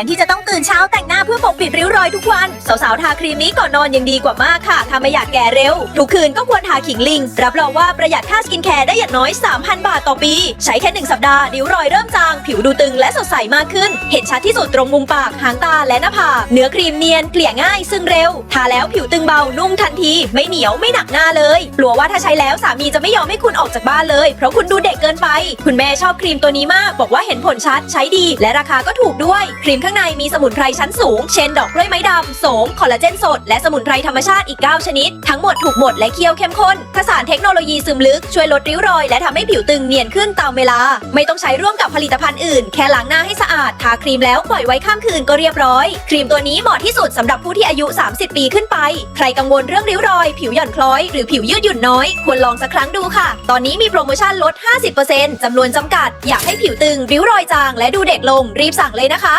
นที่จะต้องตื่นเช้าแต่งหน้าเพื่อปกปิดริ้วรอยทุกวัน สาวๆ ทาครีมนี้ก่อนนอนยังดีกว่ามากค่ะ ถ้าไม่อยากแก่เร็ว ทุกคืนก็ควรทาขิงลิง รับรองว่าประหยัดค่าสกินแคร์ได้อย่างน้อย 3,000 บาทต่อปี ใช้แค่ 1 สัปดาห์ริ้วรอยเริ่มจาง ผิวดูตึงและสดใสมากขึ้น เห็นชัดที่สุดตรงมุมปาก หางตาและหน้าผากเนื้อครีมเนียนเกลี่ยง่าย ซึ่งเร็ว ทาแล้วผิวตึงเบานุ่มทันที ไม่เหนียวไม่หนักหน้าเลยกลัวว่าถ้าใช้แล้วสามีจะไม่ยอมให้คุณออกจากบ้านเลย เพราะคุณดูเด็กเกินไป คุณแม่ชอบครีมตัวนี้มาก บอกว่าเห็นผลชัดใช้ดี และราคาก็ถูกด้วย ครีมข้างในมีสมุนไพรชั้นสูง เช่นดอกกล้วยไม้ดำโสม คอลลาเจนสด และสมุนไพรธรรมชาติอีก 9 ชนิด ทั้งหมดถูกบดและเคี่ยวเข้มข้นผสานเทคโนโลยีซึมลึก ช่วยลดริ้วรอย และทำให้ผิวตึงเนียนขึ้นตามเวลา ไม่ต้องใช้ร่วมกับผลิตภัณฑ์อื่น แค่ล้างหน้าให้สะอาด ทาครีมแล้วปล่อยไว้ข้ามคืนก็เรียบร้อย ครีมตัวนี้เหมาะที่สุดสำหรับผู้ที่อายุ 30 ปีขึ้นไป ใครกังวลเรื่องริ้วรอย ผิวหย่อนคล้อย หรือผิวยืดหยุ่นน้อย ควรลองสักครั้งดูค่ะ ตอนนี้มีโปรโมชั่นลด 50%จำนวนจำกัด อยากให้ผิวตึง ริ้วรอยจาง และดูเด็กลง รีบสั่งเลยนะคะ